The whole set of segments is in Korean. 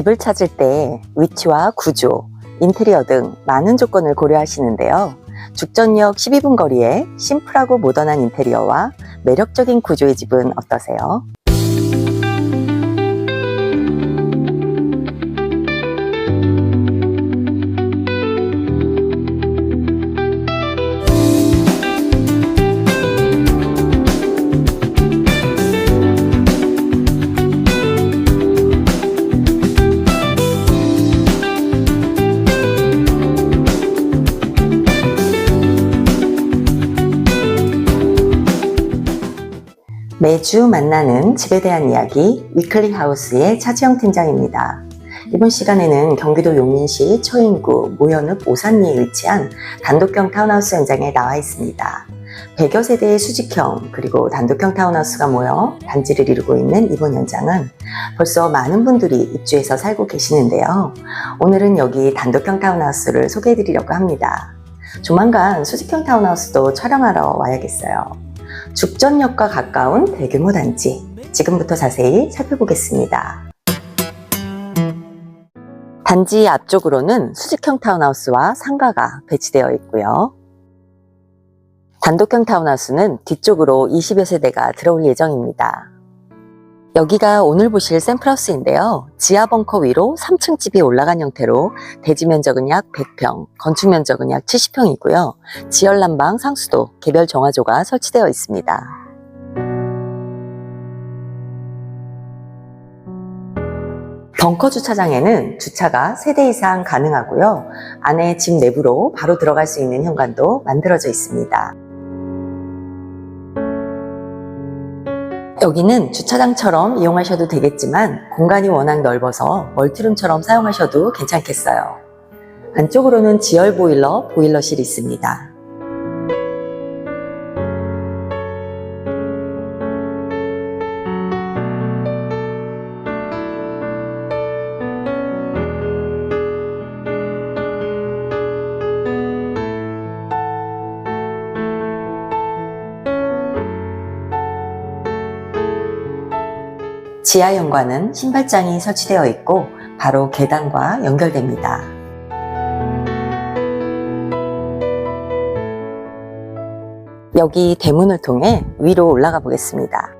집을 찾을 때 위치와 구조, 인테리어 등 많은 조건을 고려하시는데요. 죽전역 12분 거리에 심플하고 모던한 인테리어와 매력적인 구조의 집은 어떠세요? 매주 만나는 집에 대한 이야기 위클리 하우스의 차지영 팀장입니다. 이번 시간에는 경기도 용인시 처인구 모현읍 오산리에 위치한 단독형 타운하우스 현장에 나와 있습니다. 100여 세대의 수직형 그리고 단독형 타운하우스가 모여 단지를 이루고 있는 이번 현장은 벌써 많은 분들이 입주해서 살고 계시는데요. 오늘은 여기 단독형 타운하우스를 소개해 드리려고 합니다. 조만간 수직형 타운하우스도 촬영하러 와야겠어요. 죽전역과 가까운 대규모 단지. 지금부터 자세히 살펴보겠습니다. 단지 앞쪽으로는 수직형 타운하우스와 상가가 배치되어 있고요. 단독형 타운하우스는 뒤쪽으로 20여 세대가 들어올 예정입니다. 여기가 오늘 보실 샘플하우스인데요. 지하 벙커 위로 3층 집이 올라간 형태로 대지 면적은 약 100평, 건축 면적은 약 70평이고요. 지열 난방, 상수도, 개별 정화조가 설치되어 있습니다. 벙커 주차장에는 주차가 3대 이상 가능하고요. 안에 집 내부로 바로 들어갈 수 있는 현관도 만들어져 있습니다. 여기는 주차장처럼 이용하셔도 되겠지만 공간이 워낙 넓어서 멀티룸처럼 사용하셔도 괜찮겠어요. 안쪽으로는 지열 보일러, 보일러실이 있습니다. 지하 현관은 신발장이 설치되어 있고 바로 계단과 연결됩니다. 여기 대문을 통해 위로 올라가 보겠습니다.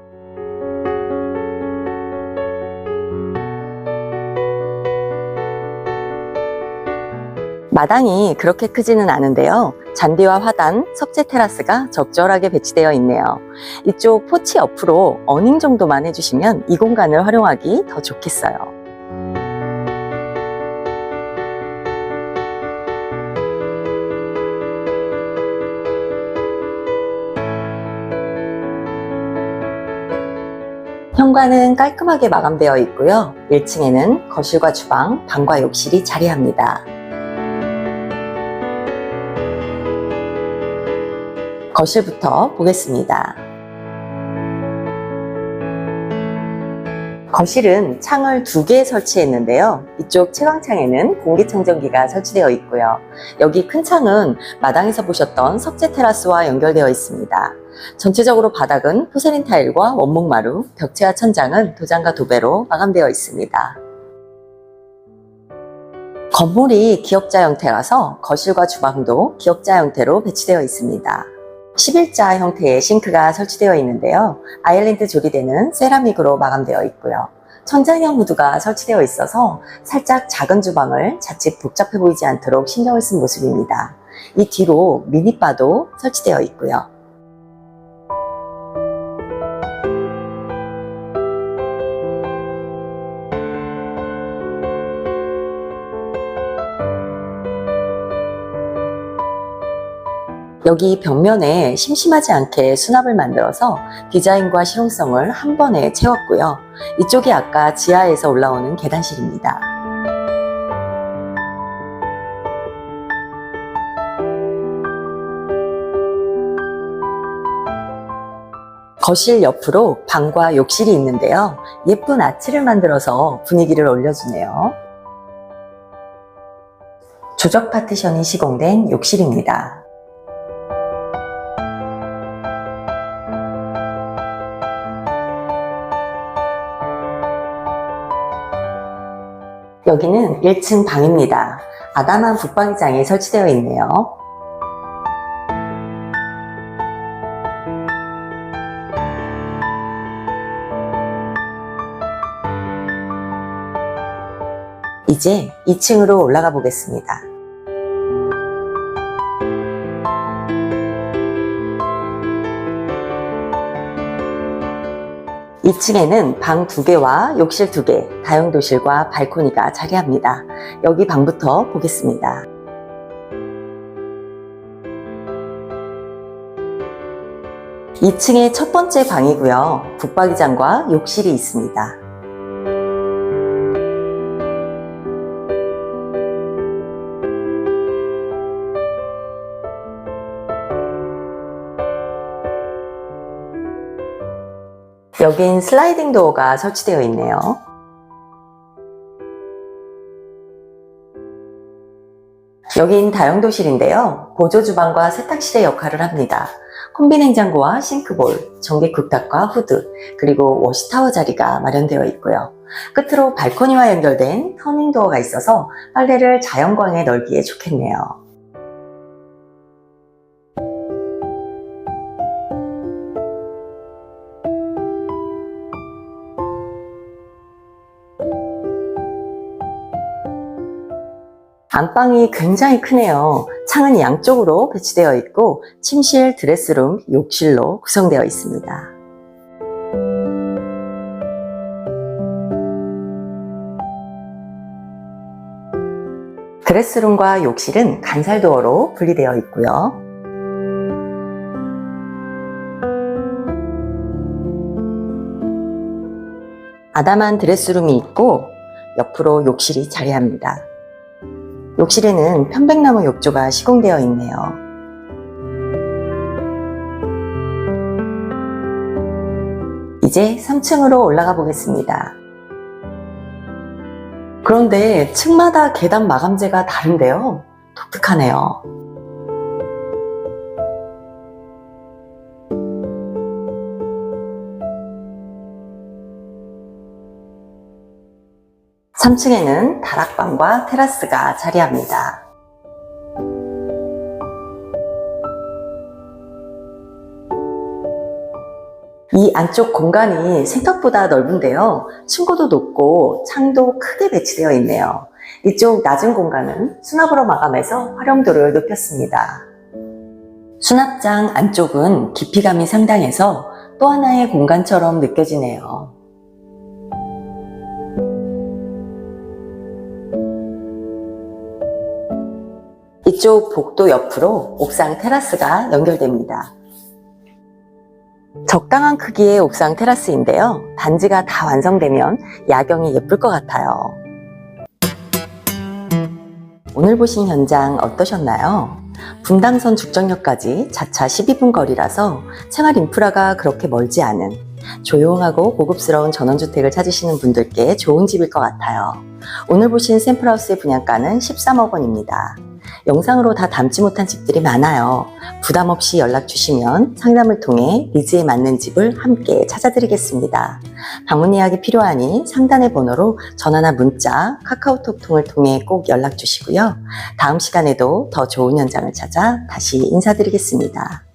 마당이 그렇게 크지는 않은데요. 잔디와 화단, 석재 테라스가 적절하게 배치되어 있네요. 이쪽 포치 옆으로 어닝 정도만 해주시면 이 공간을 활용하기 더 좋겠어요. 현관은 깔끔하게 마감되어 있고요. 1층에는 거실과 주방, 방과 욕실이 자리합니다. 거실부터 보겠습니다. 거실은 창을 두 개 설치했는데요. 이쪽 채광창에는 공기청정기가 설치되어 있고요. 여기 큰 창은 마당에서 보셨던 석재 테라스와 연결되어 있습니다. 전체적으로 바닥은 포세린 타일과 원목 마루, 벽체와 천장은 도장과 도배로 마감되어 있습니다. 건물이 기역자 형태라서 거실과 주방도 기역자 형태로 배치되어 있습니다. 11자 형태의 싱크가 설치되어 있는데요. 아일랜드 조리대는 세라믹으로 마감되어 있고요. 천장형 후드가 설치되어 있어서 살짝 작은 주방을 자칫 복잡해 보이지 않도록 신경을 쓴 모습입니다. 이 뒤로 미니바도 설치되어 있고요. 여기 벽면에 심심하지 않게 수납을 만들어서 디자인과 실용성을 한 번에 채웠고요. 이쪽이 아까 지하에서 올라오는 계단실입니다. 거실 옆으로 방과 욕실이 있는데요. 예쁜 아치를 만들어서 분위기를 올려주네요. 조적 파티션이 시공된 욕실입니다. 여기는 1층 방입니다. 아담한 북방장이 설치되어 있네요. 이제 2층으로 올라가 보겠습니다. 2층에는 방 2개와 욕실 2개, 다용도실과 발코니가 자리합니다. 여기 방부터 보겠습니다. 2층의 첫 번째 방이고요. 북박이장과 욕실이 있습니다. 여긴 슬라이딩 도어가 설치되어 있네요. 여긴 다용도실인데요. 보조 주방과 세탁실의 역할을 합니다. 콤비 냉장고와 싱크볼, 전기 국탁과 후드, 그리고 워시타워 자리가 마련되어 있고요. 끝으로 발코니와 연결된 터닝 도어가 있어서 빨래를 자연광에 널기에 좋겠네요. 안방이 굉장히 크네요. 창은 양쪽으로 배치되어 있고 침실, 드레스룸, 욕실로 구성되어 있습니다. 드레스룸과 욕실은 간살도어로 분리되어 있고요. 아담한 드레스룸이 있고 옆으로 욕실이 자리합니다. 욕실에는 편백나무 욕조가 시공되어 있네요. 이제 3층으로 올라가 보겠습니다. 그런데 층마다 계단 마감재가 다른데요. 독특하네요. 삼층에는 다락방과 테라스가 자리합니다. 이 안쪽 공간이 생각보다 넓은데요. 층고도 높고 창도 크게 배치되어 있네요. 이쪽 낮은 공간은 수납으로 마감해서 활용도를 높였습니다. 수납장 안쪽은 깊이감이 상당해서 또 하나의 공간처럼 느껴지네요. 이쪽 복도 옆으로 옥상 테라스가 연결됩니다. 적당한 크기의 옥상 테라스인데요. 단지가 다 완성되면 야경이 예쁠 것 같아요. 오늘 보신 현장 어떠셨나요? 분당선 죽전역까지 자차 12분 거리라서 생활 인프라가 그렇게 멀지 않은 조용하고 고급스러운 전원주택을 찾으시는 분들께 좋은 집일 것 같아요. 오늘 보신 샘플하우스의 분양가는 13억 원입니다. 영상으로 다 담지 못한 집들이 많아요. 부담 없이 연락 주시면 상담을 통해 니즈에 맞는 집을 함께 찾아드리겠습니다. 방문 예약이 필요하니 상단의 번호로 전화나 문자, 카카오톡 통을 통해 꼭 연락 주시고요. 다음 시간에도 더 좋은 현장을 찾아 다시 인사드리겠습니다.